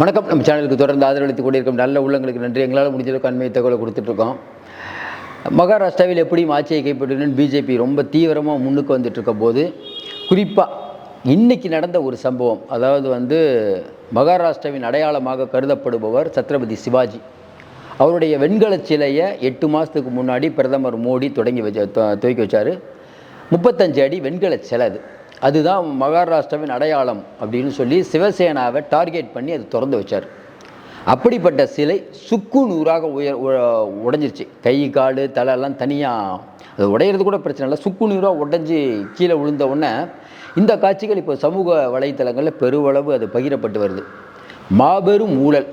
வணக்கம். நம்ம சேனலுக்கு தொடர்ந்து ஆதரவளித்து கொண்டிருக்கும் நல்ல உள்ளங்களுக்கு நன்றி. எங்களால் முடிஞ்ச அளவுக்கு அண்மை தகவலை கொடுத்துட்ருக்கோம். மகாராஷ்டிராவில் எப்படியும் ஆட்சியை கைப்பற்றணும்னு பிஜேபி ரொம்ப தீவிரமாக முன்னுக்கு வந்துட்டு இருக்க போது குறிப்பாக இன்றைக்கி நடந்த ஒரு சம்பவம். அதாவது வந்து மகாராஷ்டிராவின் அடையாளமாக கருதப்படுபவர் சத்ரபதி சிவாஜி. அவருடைய வெண்கல சிலையை எட்டு மாதத்துக்கு முன்னாடி பிரதமர் மோடி தொடங்கி வச்ச துவக்கி வச்சார். முப்பத்தஞ்சு அடி வெண்கல சிலை அது. அதுதான் மகாராஷ்டிராவின் அடையாளம் அப்படின்னு சொல்லி சிவசேனாவை டார்கெட் பண்ணி அது திறந்து வச்சார். அப்படிப்பட்ட சிலை சுக்கு நூறாக உயர் உடஞ்சிருச்சு. கை காடு தலை எல்லாம் தனியாக அது உடையிறது கூட பிரச்சனை இல்லை. சுக்கு நூறாக உடஞ்சி கீழே விழுந்த உடனே இந்த காட்சிகள் இப்போ சமூக வலைத்தளங்களில் பெருவளவு அது பகிரப்பட்டு வருது. மாபெரும் ஊழல்.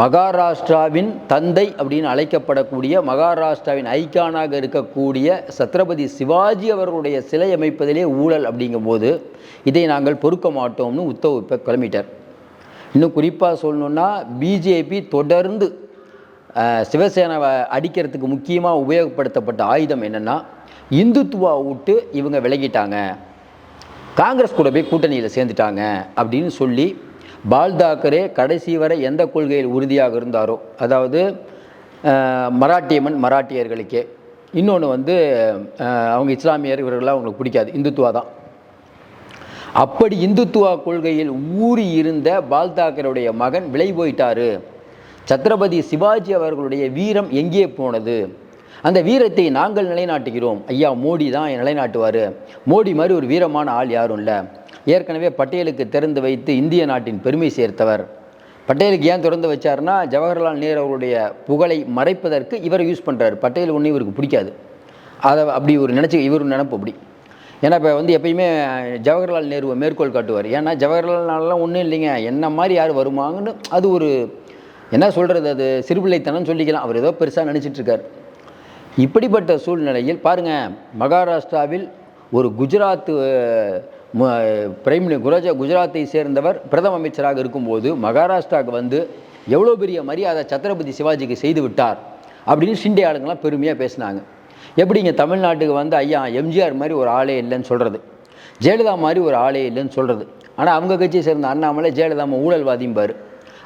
மகாராஷ்டிராவின் தந்தை அப்படின்னு அழைக்கப்படக்கூடிய மகாராஷ்டிராவின் ஐக்கானாக இருக்கக்கூடிய சத்ரபதி சிவாஜி அவர்களுடைய சிலை அமைப்பதிலே ஊழல் அப்படிங்கும்போது இதை நாங்கள் பொறுக்க மாட்டோம்னு உத்தவ் இப்போ கிளம்பிட்டார். இன்னும் குறிப்பாக சொல்லணுன்னா பிஜேபி தொடர்ந்து சிவசேனாவை அடிக்கிறதுக்கு முக்கியமாக உபயோகப்படுத்தப்பட்ட ஆயுதம் என்னென்னா இந்துத்துவா விட்டு இவங்க விலகிட்டாங்க. காங்கிரஸ் கூட போய் கூட்டணியில் சேர்ந்துட்டாங்க அப்படின்னு சொல்லி பால் தாக்கரே கடைசி வரை எந்த கொள்கையில் உறுதியாக இருந்தாரோ அதாவது மராட்டியம்மன் மராட்டியமன் மராட்டியர்களுக்கே. இன்னொன்று வந்து அவங்க இஸ்லாமியர் இவர்கள்லாம் அவங்களுக்கு பிடிக்காது இந்துத்துவா தான். அப்படி இந்துத்துவா கொள்கையில் ஊறி இருந்த பால் தாக்கருடைய மகன் விலை போயிட்டாரு. சத்ரபதி சிவாஜி அவர்களுடைய வீரம் எங்கே போனது? அந்த வீரத்தை நாங்கள் நிலைநாட்டுகிறோம். ஐயா மோடி தான் நிலைநாட்டுவார். மோடி மாதிரி ஒரு வீரமான ஆள் யாரும் இல்லை. ஏற்கனவே பட்டேலுக்கு திறந்து வைத்து இந்திய நாட்டின் பெருமை சேர்த்தவர். பட்டேலுக்கு ஏன் திறந்து வச்சாருன்னா ஜவஹர்லால் நேரு அவருடைய புகழை மறைப்பதற்கு இவர் யூஸ் பண்ணுறாரு பட்டேல் ஒன்று இவருக்கு பிடிக்காது. அதை அப்படி ஒரு நினச்சி இவர் நினப்பு அப்படி. ஏன்னா இப்போ வந்து எப்பயுமே ஜவஹர்லால் நேருவை மேற்கோள் காட்டுவார். ஏன்னா ஜவஹர்லால்னாலாம் ஒன்றும் இல்லைங்க. என்ன மாதிரி யார் வருமாங்கன்னு அது ஒரு என்ன சொல்கிறது அது? சிறுபிள்ளைத்தனம் சொல்லிக்கலாம். அவர் ஏதோ பெருசாக நினச்சிட்ருக்கார் இப்படிப்பட்ட சூழ்நிலையில் பாருங்கள் மகாராஷ்டிராவில் ஒரு குஜராத் பிரைம் மினி- குரஜ குஜராத்தை சேர்ந்தவர் பிரதம அமைச்சராக இருக்கும்போது மகாராஷ்டிராவுக்கு வந்து எவ்வளோ பெரிய மரியாதை சத்ரபதி சிவாஜிக்கு செய்து விட்டார் அப்படின்னு ஷிண்டே ஆளுங்கெல்லாம் பெருமையாக பேசினாங்க. எப்படி இங்கே தமிழ்நாட்டுக்கு வந்து ஐயா எம்ஜிஆர் மாதிரி ஒரு ஆளே இல்லைன்னு சொல்கிறது ஜெயலலிதா மாதிரி ஒரு ஆளே இல்லைன்னு சொல்கிறது ஆனால் அவங்க கட்சியை சேர்ந்த அண்ணாமலை ஜெயலலிதாமா ஊழல்வாதிம்பார்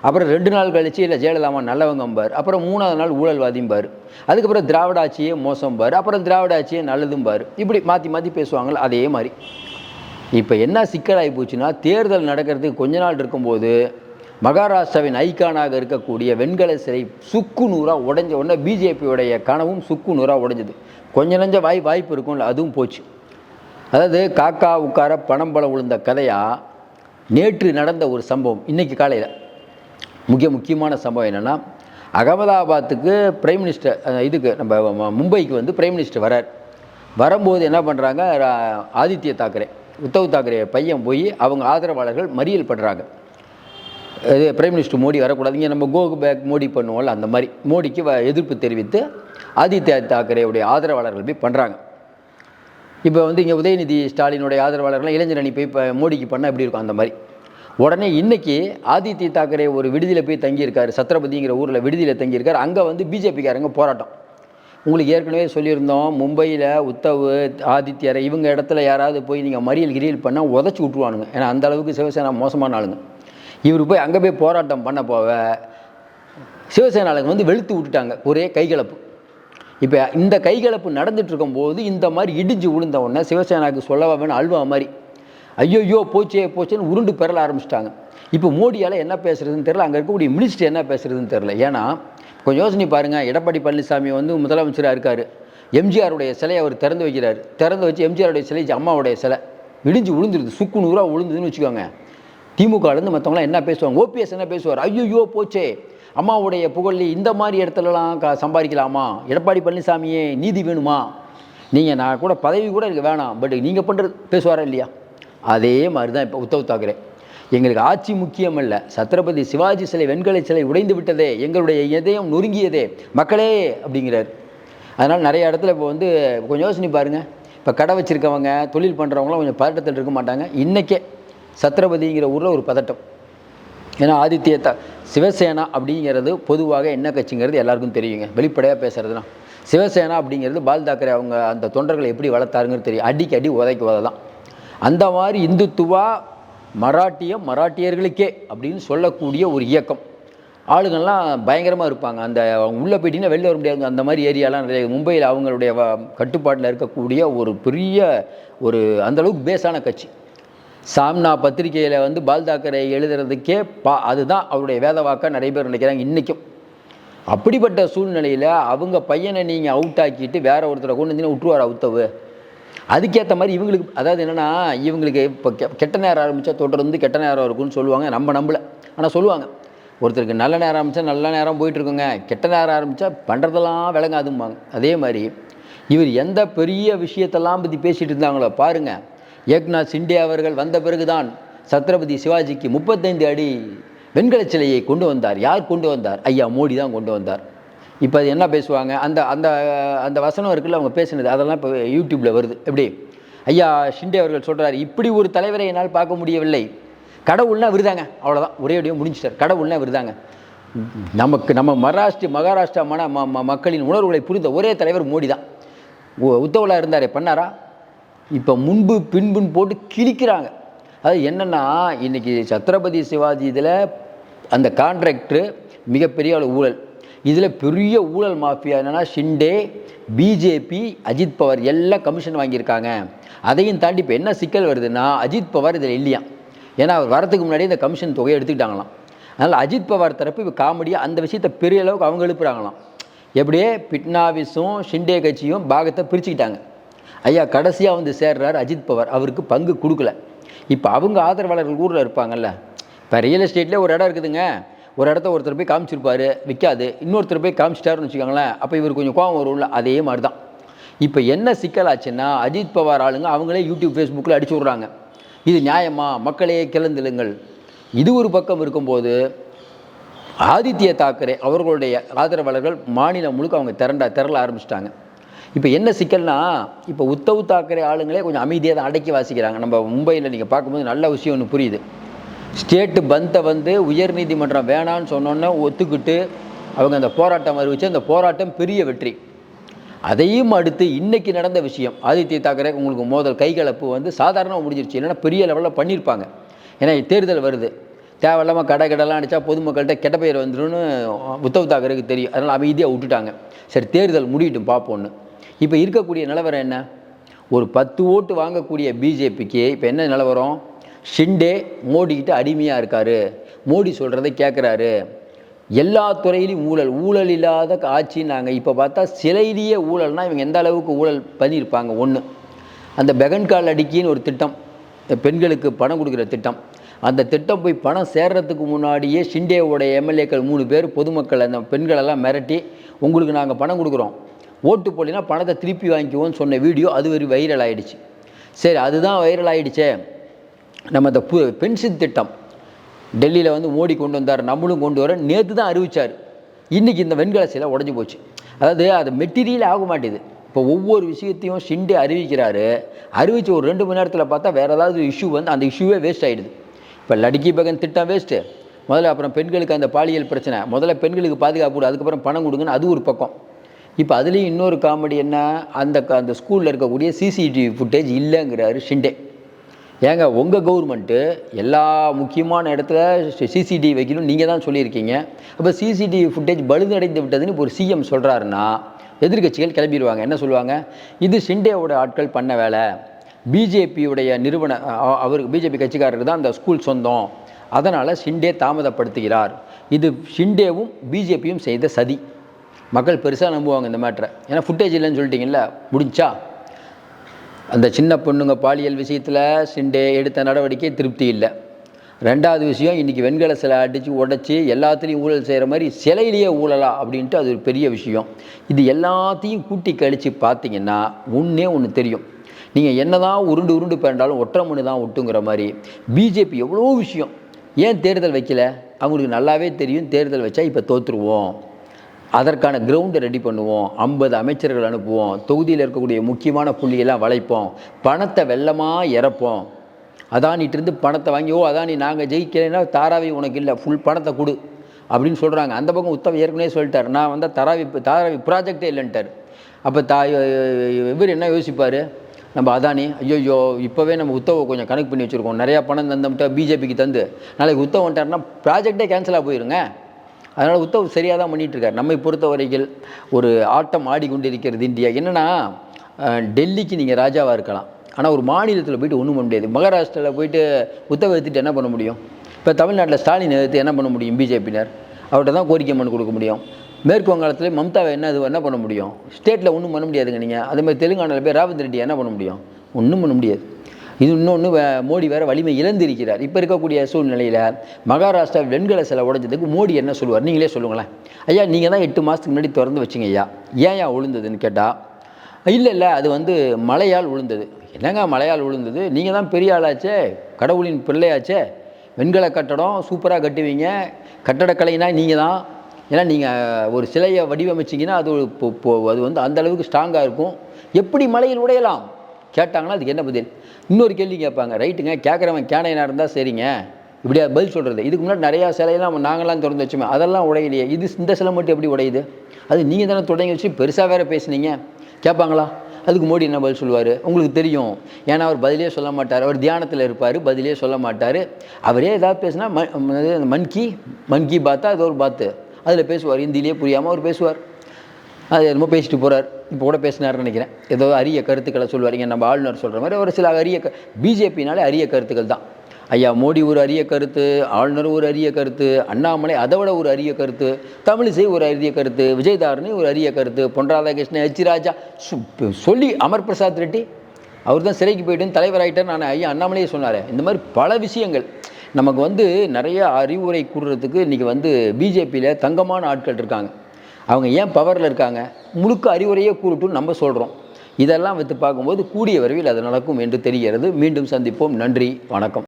அப்புறம் ரெண்டு நாள் கழிச்சு இல்லை ஜெயலலிதாமா நல்லவங்கம்பார் அப்புறம் மூணாவது நாள் ஊழல்வாதிம்பார் அதுக்கப்புறம் திராவிட ஆட்சியே மோசம்பார் அப்புறம் திராவிட ஆட்சியே நல்லதும்பார் இப்படி மாற்றி மாற்றி பேசுவாங்கள்ல அதே மாதிரி. இப்போ என்ன சிக்கலாகி போச்சுன்னா தேர்தல் நடக்கிறதுக்கு கொஞ்ச நாள் இருக்கும்போது மகாராஷ்டிராவின் ஐக்கானாக இருக்கக்கூடிய வெண்கல சிலை சுக்கு நூறாக உடஞ்ச உடனே பிஜேபியோடைய கனவும் சுக்கு நூறாக உடைஞ்சது. கொஞ்ச நஞ்ச வாய் வாய்ப்பு இருக்கும்ல அதுவும் போச்சு. அதாவது காக்கா உட்கார பணம் பலம் விழுந்த கதையாக நேற்று நடந்த ஒரு சம்பவம் இன்னைக்கு காலையில். முக்கிய முக்கியமான சம்பவம் என்னென்னா அகமதாபாத்துக்கு பிரைம் மினிஸ்டர் இதுக்கு நம்ம மும்பைக்கு வந்து பிரைம் மினிஸ்டர் வரார். வரும்போது என்ன பண்ணுறாங்க ஆதித்ய தாக்கரே உத்தவ் தாக்கரே பையன் போய் அவங்க ஆதரவாளர்கள் மறியல் படுறாங்க. இது பிரைம் மினிஸ்டர் மோடி வரக்கூடாது. இங்கே நம்ம கோகு பேக் மோடி பண்ணுவோம்ல அந்த மாதிரி. மோடிக்கு வ- எதிர்ப்பு தெரிவித்து ஆதித்ய தாக்கரேவுடைய ஆதரவாளர்கள் போய் பண்ணுறாங்க இப்போ வந்து இங்கே உதயநிதி ஸ்டாலினுடைய ஆதரவாளர்கள்லாம் இளைஞர் அணி போய் இப்போ மோடிக்கு பண்ணால் எப்படி இருக்கும் அந்த மாதிரி? உடனே இன்றைக்கி ஆதித்ய தாக்கரே ஒரு விடுதியில் போய் தங்கியிருக்காரு. சத்ரபதிங்கிற ஊரில் விடுதியில் தங்கியிருக்காரு. அங்கே வந்து பிஜேபிக்காரங்க போராட்டம். உங்களுக்கு ஏற்கனவே சொல்லியிருந்தோம் மும்பையில் உத்தவ் ஆதித்யரை இவங்க இடத்துல யாராவது போய் நீங்கள் மறியல் கிரியல் பண்ணால் உதச்சி விட்ருவானுங்க ஏன்னா அந்த அளவுக்கு சிவசேனா மோசமான ஆளுங்க. இவர் போய் அங்கே போய் போராட்டம் பண்ண போக சிவசேனாளுங்க வந்து வெளுத்து விட்டுட்டாங்க. ஒரே கைகலப்பு. இப்போ இந்த கைகலப்பு நடந்துட்டு போது இந்த மாதிரி இடிஞ்சு விழுந்த உடனே சிவசேனாவுக்கு சொல்லவா வேணும் அல்வா மாதிரி. ஐயோயோ போச்சே போச்சேன்னு உருண்டு பெறல ஆரம்பிச்சிட்டாங்க. இப்போ மோடியால் என்ன பேசுறதுன்னு தெரில அங்கே இருக்கக்கூடிய மினிஸ்டர் என்ன பேசுறதுன்னு தெரில ஏன்னா கொஞ்சம் யோசனை பாருங்கள் எடப்பாடி பழனிசாமி வந்து முதலமைச்சராக இருக்கார். எம்ஜிஆருடைய சிலையை அவர் திறந்து வைக்கிறார். திறந்து வச்சு எம்ஜிஆருடைய சிலை அம்மாவுடைய சிலை. இடிஞ்சு விழுந்துருது சுக்கு நூறாக விழுந்துதுன்னு வச்சுக்கோங்க. திமுகலேருந்து மற்றவங்களாம் என்ன பேசுவாங்க? ஓபிஎஸ் என்ன பேசுவார்? ஐயோ போச்சே. அம்மாவுடைய புகழ் இந்த மாதிரி இடத்துலலாம் க சம்பாதிக்கலாமா? எடப்பாடி பழனிசாமியே நீதி வேணுமா? நீங்கள் நான் கூட பதவி கூட எனக்கு வேணாம். பட் நீங்கள் பண்ணுறது பேசுவாரா இல்லையா? அதே மாதிரி தான் இப்போ உத்தவ் தாக்கரே. எங்களுக்கு ஆட்சி முக்கியம் சத்ரபதி சிவாஜி சிலை வெண்கலை சிலை உடைந்து விட்டதே. எங்களுடைய இதயம் நொறுங்கியதே. மக்களே அப்படிங்கிறார். அதனால் நிறைய இடத்துல இப்போ வந்து கொஞ்சம் யோசனை பாருங்கள் இப்போ கடை வச்சுருக்கவங்க தொழில் பண்ணுறவங்களாம் கொஞ்சம் பதட்டத்தில் இருக்க மாட்டாங்க. இன்றைக்கே சத்ரபதிங்கிற ஊரில் ஒரு பதட்டம். ஏன்னா ஆதித்ய த சிவசேனா அப்படிங்கிறது பொதுவாக என்ன கட்சிங்கிறது எல்லாருக்கும் தெரியுங்க. வெளிப்படையாக பேசுகிறதுனா சிவசேனா அப்படிங்கிறது பால் தாக்கரே அவங்க அந்த தொண்டர்களை எப்படி வளர்த்தாருங்கிறது தெரியும். அடிக்கடி உதைக்கு உதை தான் அந்த மாதிரி இந்துத்துவா மராட்டியம் மராட்டியர்களுக்கே அப்படின்னு சொல்லக்கூடிய ஒரு இயக்கம். ஆளுங்கள்லாம் பயங்கரமாக இருப்பாங்க. அந்த உள்ளே போயிட்டீங்கன்னா வெளில வர முடியாது. அந்த மாதிரி ஏரியாலாம் நிறைய மும்பையில் அவங்களுடைய கட்டுப்பாட்டில் இருக்கக்கூடிய ஒரு பெரிய ஒரு அந்தளவுக்கு பேஸான கட்சி. சாம்னா பத்திரிகையில் வந்து பால் தாக்கரை எழுதுறதுக்கே பா அதுதான் அவருடைய வேதவாக்காக நிறைய பேர் நினைக்கிறாங்க இன்றைக்கும் அப்படிப்பட்ட சூழ்நிலையில் அவங்க பையனை நீங்கள் அவுட் ஆக்கிட்டு வேற ஒருத்தரை கொண்டு வந்து விட்டுருவார் அவுத்தவு அதுக்கேற்ற மாதிரி இவங்களுக்கு அதாவது என்னென்னா இவங்களுக்கு இப்போ கெட்ட நேரம் ஆரம்பித்தா தொடர்ந்து கெட்ட நேரம் இருக்கும்னு சொல்லுவாங்க. நம்ம நம்பலை. ஆனால் சொல்லுவாங்க. ஒருத்தருக்கு நல்ல நேரம் ஆரம்பித்தா நல்ல நேரம் போயிட்டுருக்குங்க. கெட்ட நேரம் ஆரம்பித்தா பண்ணுறதெல்லாம் விளங்காதும்பாங்க. அதே மாதிரி இவர் எந்த பெரிய விஷயத்தெல்லாம் பற்றி பேசிகிட்டு இருந்தாங்களோ பாருங்கள் ஏக்நாத் சிண்டே அவர்கள் வந்த பிறகுதான் சத்ரபதி சிவாஜிக்கு முப்பத்தைந்து அடி வெண்கல சிலையை கொண்டு வந்தார். யார் கொண்டு வந்தார்? ஐயா மோடி தான் கொண்டு வந்தார். இப்போ அது என்ன பேசுவாங்க? அந்த அந்த அந்த வசனம் இருக்குல்ல அவங்க பேசினது அதெல்லாம் இப்போ யூடியூப்பில் வருது. எப்படி? ஐயா ஷிண்டே அவர்கள் சொல்கிறார் இப்படி ஒரு தலைவரை என்னால் பார்க்க முடியவில்லை. கடவுள்னா விருதாங்க. அவ்வளோதான் ஒரே அடியும் முடிஞ்சிட்டார். கடவுள்னா விருதாங்க. நமக்கு நம்ம மகாராஷ்டிர மகாராஷ்டிரா மன ம ம- மக்களின் உணர்வுகளை புரிந்த ஒரே தலைவர் மோடி தான் உ- உத்தவலா இருந்தார் பண்ணாரா? இப்போ முன்பு பின்புன்னு போட்டு கிழிக்கிறாங்க. அது என்னென்னா இன்றைக்கி சத்ரபதி சிவாஜி இதில் அந்த கான்ட்ராக்டரு மிகப்பெரிய அளவு ஊழல். இதில் பெரிய ஊழல் மாஃபியா என்னென்னா ஷிண்டே பிஜேபி அஜித் பவார் எல்லாம் கமிஷன் வாங்கியிருக்காங்க. அதையும் தாண்டி இப்போ என்ன சிக்கல் வருதுன்னா அஜித் பவர் இதில் இல்லையா ஏன்னா அவர் வரதுக்கு முன்னாடி இந்த கமிஷன் தொகையை எடுத்துக்கிட்டாங்களாம். அதனால் அஜித் பவார் தரப்பு இப்போ காமெடியாக அந்த விஷயத்தை பெரிய அளவுக்கு அவங்க எழுப்புறாங்களாம். எப்படியே பிட்னாவிஸும் ஷிண்டே கட்சியும் பாகத்தை பிரிச்சுக்கிட்டாங்க. ஐயா கடைசியாக வந்து சேர்றார் அஜித் பவார். அவருக்கு பங்கு கொடுக்கல. இப்போ அவங்க ஆதரவாளர்கள் ஊரில் இருப்பாங்கல்ல. இப்போ ரியல் எஸ்டேட்லேயே ஒரு இடம் இருக்குதுங்க. ஒரு இடத்த ஒருத்தர் போய் காமிச்சிருப்பாரு விற்காது இன்னொருத்தர் போய் காமிச்சிட்டாருன்னு வச்சுக்கோங்களேன் அப்போ இவர் கொஞ்சம் கோவம் வரும்ல? அதே மாதிரி தான் இப்போ என்ன சிக்கலாச்சுன்னா அஜித் பவார் ஆளுங்க அவங்களே யூடியூப் ஃபேஸ்புக்கில் அடிச்சு விட்றாங்க. இது நியாயமா? மக்களே கிளந்திலுங்கள் இது ஒரு பக்கம் இருக்கும்போது ஆதித்ய தாக்கரே அவர்களுடைய ஆதரவாளர்கள் மாநிலம் முழுக்க அவங்க திரண்டா திரள ஆரம்பிச்சிட்டாங்க. இப்போ என்ன சிக்கல்னா இப்போ உத்தவ் தாக்கரே ஆளுங்களே கொஞ்சம் அமைதியாக தான் அடக்கி வாசிக்கிறாங்க. நம்ம மும்பையில் நீங்கள் பார்க்கும்போது நல்ல விஷயம் ஒன்று புரியுது. ஸ்டேட்டு பந்தை வந்து உயர்நீதிமன்றம் வேணான்னு சொன்னோன்னே ஒத்துக்கிட்டு அவங்க அந்த போராட்டம் அறிவிச்சு அந்த போராட்டம் பெரிய வெற்றி. அதையும் அடுத்து இன்னைக்கு நடந்த விஷயம். ஆதித்ய தாக்கரே உங்களுக்கு மோதல் கைகலப்பு வந்து சாதாரணமாக முடிஞ்சிருச்சு. இல்லைன்னா பெரிய லெவலில் பண்ணியிருப்பாங்க. ஏன்னா தேர்தல் வருது. தேவையில்லாமல் கடை கடைலாம் அடித்தா பொதுமக்கள்கிட்ட கெட்ட பெயர் வந்துருன்னு உத்தவ் தாக்கரேக்கு தெரியும். அதனால் அமைதியாக விட்டுட்டாங்க. சரி தேர்தல் முடியட்டும் பார்ப்போன்னு இப்போ இருக்கக்கூடிய நிலவரம் என்ன? ஒரு பத்து ஓட்டு வாங்கக்கூடிய பிஜேபிக்கு இப்போ என்ன நிலவரம்? ஷிண்டே மோடிக்கிட்ட அடிமையாக இருக்கார். மோடி சொல்கிறத கேட்குறாரு எல்லா துறையிலையும் ஊழல் ஊழல் இல்லாத ஆட்சி நாங்கள் இப்போ பார்த்தா சிலையிலேயே ஊழல்னா இவங்க எந்த அளவுக்கு ஊழல் பண்ணியிருப்பாங்க? ஒன்று அந்த பெகன்கால் அடிக்கின்னு ஒரு திட்டம் இந்த பெண்களுக்கு பணம் கொடுக்குற திட்டம். அந்த திட்டம் போய் பணம் சேர்றதுக்கு முன்னாடியே ஷிண்டேவோட எம்எல்ஏக்கள் மூணு பேர் பொதுமக்கள் அந்த பெண்களெல்லாம் மிரட்டி உங்களுக்கு நாங்கள் பணம் கொடுக்குறோம். ஓட்டு போடலைன்னா பணத்தை திருப்பி வாங்கிக்குவோன்னு சொன்ன வீடியோ அது ஒரு வைரல் ஆகிடுச்சு சரி அதுதான் வைரல் ஆயிடுச்சே. நம்ம இந்த பு பென்ஷன் திட்டம் டெல்லியில் வந்து மோடி கொண்டு வந்தார் நம்மளும் கொண்டு வர நேற்று தான் அறிவித்தார் இன்றைக்கி இந்த வெண்கல சிலை உடஞ்சி போச்சு. அதாவது அது மெட்டீரியல் ஆக மாட்டேது. இப்போ ஒவ்வொரு விஷயத்தையும் ஷிண்டே அறிவிக்கிறாரு. அறிவித்து ஒரு ரெண்டு மணி நேரத்தில் பார்த்தா வேறு ஏதாவது இஷ்யூ வந்து அந்த இஷ்யூவே வேஸ்ட் ஆகிடுது இப்போ லடுக்கி பகன் திட்டம் வேஸ்ட்டு முதல்ல அப்புறம் பெண்களுக்கு அந்த பாலியல் பிரச்சனை. முதல்ல பெண்களுக்கு பாதுகாப்பு கொடு அதுக்கப்புறம் பணம் கொடுங்கன்னு அது ஒரு பக்கம். இப்போ அதுலேயும் இன்னொரு காமெடி என்ன? அந்த க- அந்த ஸ்கூலில் இருக்கக்கூடிய சிசிடிவி ஃபுட்டேஜ் இல்லைங்கிறாரு ஷிண்டே. ஏங்க உங்கள் கவர்மெண்ட்டு எல்லா முக்கியமான இடத்துல சிசிடிவி வைக்கணும். நீங்கள் தான் சொல்லியிருக்கீங்க. அப்போ சிசிடிவி ஃபுட்டேஜ் பழுதடைந்து விட்டதுன்னு இப்போ ஒரு சிஎம் சொல்கிறாருன்னா எதிர்க்கட்சிகள் கிளம்பிடுவாங்க. என்ன சொல்லுவாங்க? இது ஷிண்டேவோட ஆட்கள் பண்ண வேலை. பிஜேபியுடைய நிறுவன அவருக்கு பிஜேபி கட்சிக்காரருக்கு தான் அந்த ஸ்கூல் சொந்தம். அதனால் ஷிண்டே தாமதப்படுத்துகிறார். இது ஷிண்டேவும் பிஜேபியும் செய்த சதி. மக்கள் பெருசாக நம்புவாங்க இந்த மேட்ரை ஏன்னா ஃபுட்டேஜ் இல்லைன்னு சொல்லிட்டீங்கல்ல முடிஞ்சா? அந்த சின்ன பொண்ணுங்க பாலியல் விஷயத்தில் சிண்டே எடுத்த நடவடிக்கை திருப்தி இல்லை. ரெண்டாவது விஷயம் இன்றைக்கி வெண்கல சிலை அடித்து உடச்சி எல்லாத்துலேயும் ஊழல் செய்கிற மாதிரி சிலையிலேயே ஊழலா அப்படின்ட்டு அது ஒரு பெரிய விஷயம். இது எல்லாத்தையும் கூட்டி கழித்து பார்த்தீங்கன்னா ஒன்றே ஒன்று தெரியும். நீங்கள் என்ன தான் உருண்டு உருண்டு பேண்டாலும் ஒற்றை மணி தான் ஒட்டுங்கிற மாதிரி. பிஜேபி எவ்வளோ விஷயம். ஏன் தேர்தல் வைக்கல? அவங்களுக்கு நல்லாவே தெரியும். தேர்தல் வச்சா இப்போ தோற்றுருவோம் அதற்கான கிரவுண்டை ரெடி பண்ணுவோம் ஐம்பது அமைச்சர்கள் அனுப்புவோம் தொகுதியில் இருக்கக்கூடிய முக்கியமான புள்ளியெல்லாம் வளைப்போம் பணத்தை வெள்ளமாக இறப்போம். அதானிட்டிருந்து பணத்தை வாங்கி ஓ அதானி நாங்கள் ஜெயிக்கலைன்னா தாராவி உனக்கு இல்லை ஃபுல் பணத்தை கொடு அப்படின்னு சொல்கிறாங்க அந்த பக்கம் உத்தவ ஏற்கனவே சொல்லிட்டார். நான் வந்து தாராவி தாராவி ப்ராஜெக்டே இல்லைன்ட்டார். அப்போ தா இவர் என்ன யோசிப்பார்? நம்ம அதானி ஐயோயோ இப்போவே நம்ம உத்தவை கொஞ்சம் கணக்கு பண்ணி வச்சுருக்கோம். நிறையா பணம் தந்தோம்ட்டா பிஜேபிக்கு தந்து. நாளைக்கு உத்தவன்ட்டார்னா ப்ராஜெக்டே கேன்சலாக போயிருங்க. அதனால் உத்தவ் சரியாக தான் பண்ணிகிட்ருக்கார் இருக்கார் நம்மை பொறுத்த வரையில் ஒரு ஆட்டம் ஆடிக்கொண்டிருக்கிறது இந்தியா. என்னென்னா டெல்லிக்கு நீங்கள் ராஜாவாக இருக்கலாம். ஆனால் ஒரு மாநிலத்தில் போயிட்டு ஒன்றும் பண்ண முடியாது. மகாராஷ்டிராவில் போயிட்டு உத்தவ எடுத்துட்டு என்ன பண்ண முடியும்? இப்போ தமிழ்நாட்டில் ஸ்டாலின் எதிர்த்து என்ன பண்ண முடியும் பிஜேபியினர்? அவர்கிட்ட தான் கோரிக்கை மனு கொடுக்க முடியும். மேற்கு வங்காளத்தில் மம்தாவை என்ன இது என்ன பண்ண முடியும்? ஸ்டேட்டில் ஒன்றும் பண்ண முடியாதுங்க நீங்கள் அதே மாதிரி தெலுங்கானாவில் போய் ராவந்த் ரெட்டி என்ன பண்ண முடியும்? ஒன்றும் பண்ண முடியாது. இது இன்னொன்று மோடி வேறு வலிமை இழந்திருக்கிறார். இப்போ இருக்கக்கூடிய சூழ்நிலையில் மகாராஷ்டிரா வெண்கல சிலை உடைஞ்சதுக்கு மோடி என்ன சொல்லுவார்? நீங்களே சொல்லுங்களேன். ஐயா நீங்கள் தான் எட்டு மாதத்துக்கு முன்னாடி திறந்து வச்சிங்க ஐயா. ஏன் ஏன் உளுந்ததுன்னு கேட்டால் இல்லை இல்லை அது வந்து மழையால் விழுந்தது என்னங்க மழையால் விழுந்தது நீங்கள் தான் பெரிய ஆளாச்சே. கடவுளின் பிள்ளையாச்சே. வெண்கல கட்டடம் சூப்பராக கட்டுவீங்க. கட்டடக்கலைனா நீங்கள் தான். ஏன்னா நீங்கள் ஒரு சிலையை வடிவமைச்சிங்கன்னா அது அது வந்து அந்த அளவுக்கு ஸ்ட்ராங்காக இருக்கும். எப்படி மலையில் உடையலாம்? கேட்டாங்கன்னா அதுக்கு என்ன பதில்? இன்னொரு கேள்வி கேட்பாங்க. ரைட்டுங்க கேட்குறவன் கேனையனாக இருந்தால் சரிங்க. இப்படியா பதில் சொல்கிறது இதுக்கு முன்னாடி நிறையா சிலையெல்லாம் நாங்களாம் திறந்து வச்சோமே அதெல்லாம் உடையலையே. இது இந்த சிலை மட்டும் எப்படி உடையுது? அது நீங்கள் தானே தொடங்கி வச்சு பெருசாக வேறு பேசுனீங்க. கேட்பாங்களா? அதுக்கு மோடி என்ன பதில் சொல்லுவார்? உங்களுக்கு தெரியும். ஏன்னா அவர் பதிலே சொல்ல மாட்டார். அவர் தியானத்தில் இருப்பார் பதிலே சொல்ல மாட்டார். அவரே ஏதாவது பேசுனா ம- மன் கி மன் கி பாத்தா அது ஒரு பாத்து. அதில் பேசுவார். ஹிந்திலேயே புரியாமல் அவர் பேசுவார். அது என்னமோ பேசிட்டு போகிறார் இப்போ கூட பேசினார்னு நினைக்கிறேன். ஏதோ அரிய கருத்துக்களை சொல்லுவாருங்க நம்ம ஆளுநர் சொல்கிற மாதிரி. ஒரு சில அரிய க பிஜேபினாலே அரிய கருத்துக்கள் தான். ஐயா மோடி ஒரு அரிய கருத்து ஆளுநர் ஒரு அரிய கருத்து அண்ணாமலை அதை விட ஒரு அரிய கருத்து தமிழிசை ஒரு அரிய கருத்து விஜயதாரணி ஒரு அரிய கருத்து பொன் ராதாகிருஷ்ணன் ஹெச் ராஜா சு- சொல்லி அமர் பிரசாத் ரெட்டி அவர் தான் சிறைக்கு போயிட்டு தலைவராயிட்டார். நான் ஐயா அண்ணாமலையே சொன்னார். இந்த மாதிரி பல விஷயங்கள். நமக்கு வந்து நிறைய அறிவுரை கூடுறதுக்கு இன்றைக்கி வந்து பிஜேபியில் தங்கமான ஆட்கள் இருக்காங்க. அவங்க ஏன் பவரில் இருக்காங்க? முழுக்க அறிவுரையே கூறட்டும்னு நம்ம சொல்கிறோம் இதெல்லாம் வைத்து பார்க்கும்போது கூடிய விரைவில் அது நடக்கும் என்று தெரிகிறது. மீண்டும் சந்திப்போம். நன்றி. வணக்கம்.